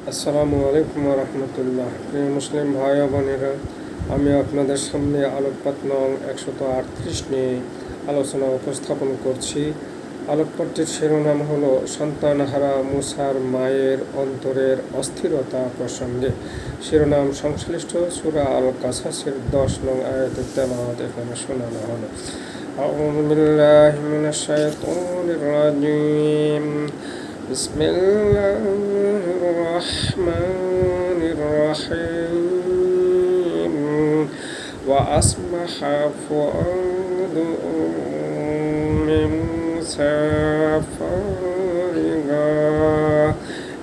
আসসালামু আলাইকুম রহমতুল্লাহ প্রিয় মুসলিম ভাই ও বোনেরা আমি আপনাদের সামনে আলোকপাত নং একশত আটত্রিশ নিয়ে আলোচনা উপস্থাপন করছি আলোকপাতটির শিরোনাম হলো সন্তানহারা মুসার মায়ের অন্তরের অস্থিরতা প্রসঙ্গে শিরোনাম সংশ্লিষ্ট সুরা আল কাসাসের দশ নং আয়াতের তেলাওয়াত এখানে শোনানো হলো أعوذ بالله من الشيطان الرجيم بسم الله الرحمن الرحيم. وأصبح فؤاد أم موسى فارغا.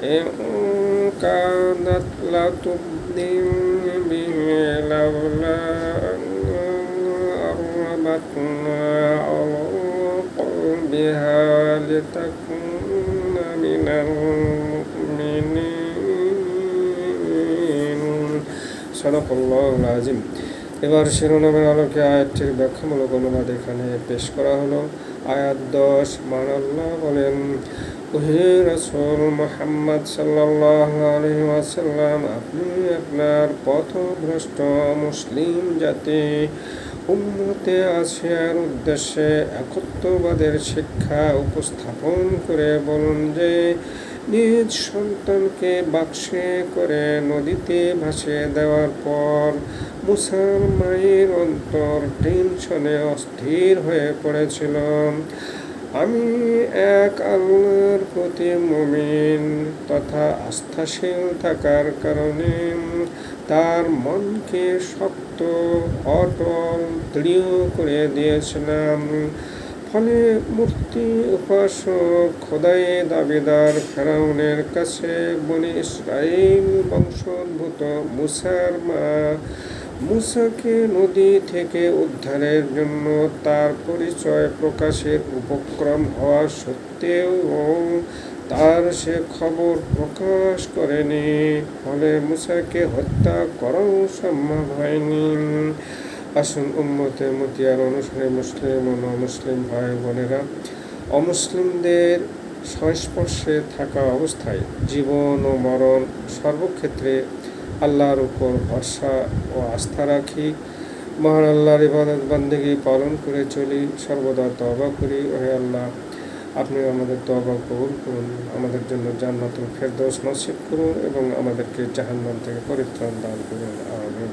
إن كانت لتبدي به لولا أن أربتنا على قلبها لتكون من المؤمنين সাদাকল্লাহুল আজিম এবার শিরোনামের আলোকে আয়াতটির ব্যাখ্যামূলক অনুবাদ এখানে পেশ করা হলো। আয়াত দশ মানাল্লাহ বলেন, ওহে রসুল মোহাম্মদ সাল্লাহ আলহি আসাল্লাম আপনি আপনার পথভ্রষ্ট মুসলিম জাতি উন্নতে আসিয়ার উদ্দেশ্যে একত্ববাদের শিক্ষা উপস্থাপন করে বলুন যে নিজ সন্তানকে বাক্সে করে নদীতে ভাসিয়ে দেওয়ার পর মুসার মায়ের অন্তর টেনশনে অস্থির হয়ে পড়েছিল। আমি এক আল্লাহর প্রতি মমিন তথা আস্থাশীল থাকার কারণে তার মনকে শক্ত, অটল, দৃঢ় করে দিয়েছিলাম। ফলে মূর্তি উপাসক খোদাই দাবিদার ফেরাউনের কাছে বনি ইসরাইল বংশোদ্ভূত মুসার মা মুসাকে নদী থেকে উদ্ধারের জন্য তার পরিচয় প্রকাশের উপক্রম হওয়া সত্ত্বেও তার সে খবর প্রকাশ করেনি। ফলে মুসাকে হত্যা করাও সম্ভব হয়নি। আসুন উম্মতে মতিয়ার অনুসারে মুসলিম ও মুসলিম ভাই বোনেরা অমুসলিমদের সংস্পর্শে থাকা অবস্থায় জীবন ও মরণ সর্বক্ষেত্রে আল্লাহর উপর ভরসা ও আস্থা রাখি। মহান আল্লাহর ইবাদত বান্দিগি পালন করে চলি। সর্বদা তবা করি। ওহে আল্লাহ, আপনি আমাদের তবা কবুল করুন। আমাদের জন্য জান্নাতুল ফেরদৌস নসিব করুন এবং আমাদেরকে জাহান্নাম থেকে পরিত্রাণ দান করুন। আমিন।